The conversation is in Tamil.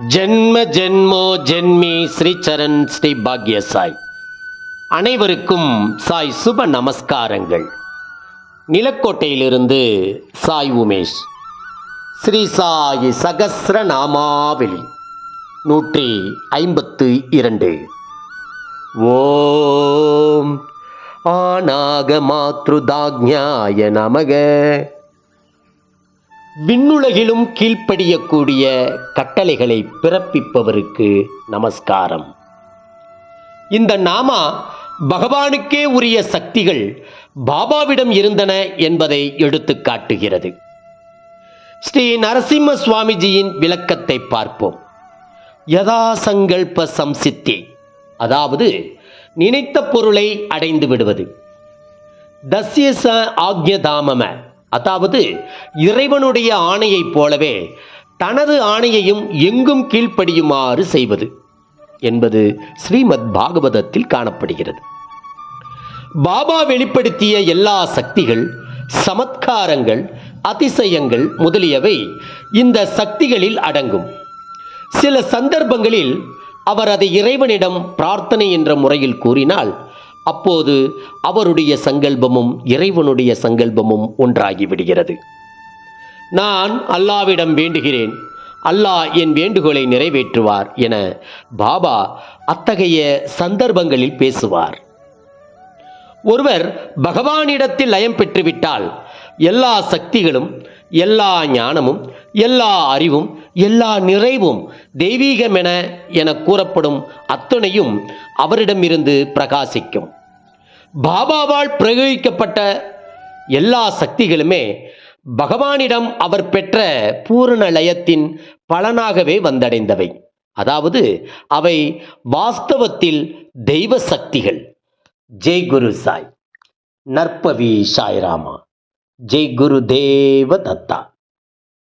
ஜென்ம ஜென்மோ ஜென்மி ஸ்ரீ சரண் ஸ்ரீ பாக்ய சாய் அனைவருக்கும் சாய் சுப நமஸ்காரங்கள். நிலக்கோட்டையிலிருந்து சாய் உமேஷ். ஸ்ரீ சாய் சகசிர நாமாவளி. நூற்றி ஐம்பத்து இரண்டு. ஓம் ஆனாக மாத்ருதாக்ஞாய நமக. விண்ணுலகிலும் கீழ்ப்படியக்கூடிய கட்டளைகளை பிறப்பிப்பவருக்கு நமஸ்காரம். இந்த நாமா பகவானுக்கே உரிய சக்திகள் பாபாவிடம் இருந்தன என்பதை எடுத்து காட்டுகிறது. ஸ்ரீ நரசிம்ம சுவாமிஜியின் விளக்கத்தை பார்ப்போம். யதா சங்கல்ப சம்சித்தி அதாவது நினைத்த பொருளை அடைந்து விடுவது. தஸ்யச ஆக்யதாமம அதாவது இறைவனுடைய ஆணையைப் போலவே தனது ஆணையையும் எங்கும் கீழ்ப்படியுமாறு செய்வது என்பது ஸ்ரீமத் பாகவதத்தில் காணப்படுகிறது. பாபா வெளிப்படுத்திய எல்லா சக்திகள் சமத்காரங்கள் அதிசயங்கள் முதலியவை இந்த சக்திகளில் அடங்கும். சில சந்தர்ப்பங்களில் அவர் அதை இறைவனிடம் பிரார்த்தனை என்ற முறையில் கூறினால் அப்போது அவருடைய சங்கல்பமும் இறைவனுடைய சங்கல்பமும் ஒன்றாகி விடுகிறது. நான் அல்லாவிடம் வேண்டுகிறேன். அல்லாஹ் என் வேண்டுகோளை நிறைவேற்றுவார் என பாபா அத்தகைய சந்தர்ப்பங்களில் பேசுவார். ஒருவர் பகவானிடத்தில் லயம் பெற்றுவிட்டால் எல்லா சக்திகளும் எல்லா ஞானமும் எல்லா அறிவும் எல்லா நிறைவும் தெய்வீகமென என கூறப்படும் அத்தனையும் அவரிடமிருந்து பிரகாசிக்கும். பாபாவால் பிரயோகிக்கப்பட்ட எல்லா சக்திகளுமே பகவானிடம் அவர் பெற்ற பூரண லயத்தின் பலனாகவே வந்தடைந்தவை. அதாவது அவை வாஸ்தவத்தில் தெய்வ சக்திகள். ஜெய் குரு சாய். நற்பவி சாய்ராமா. ஜெய் குரு தேவ தத்தா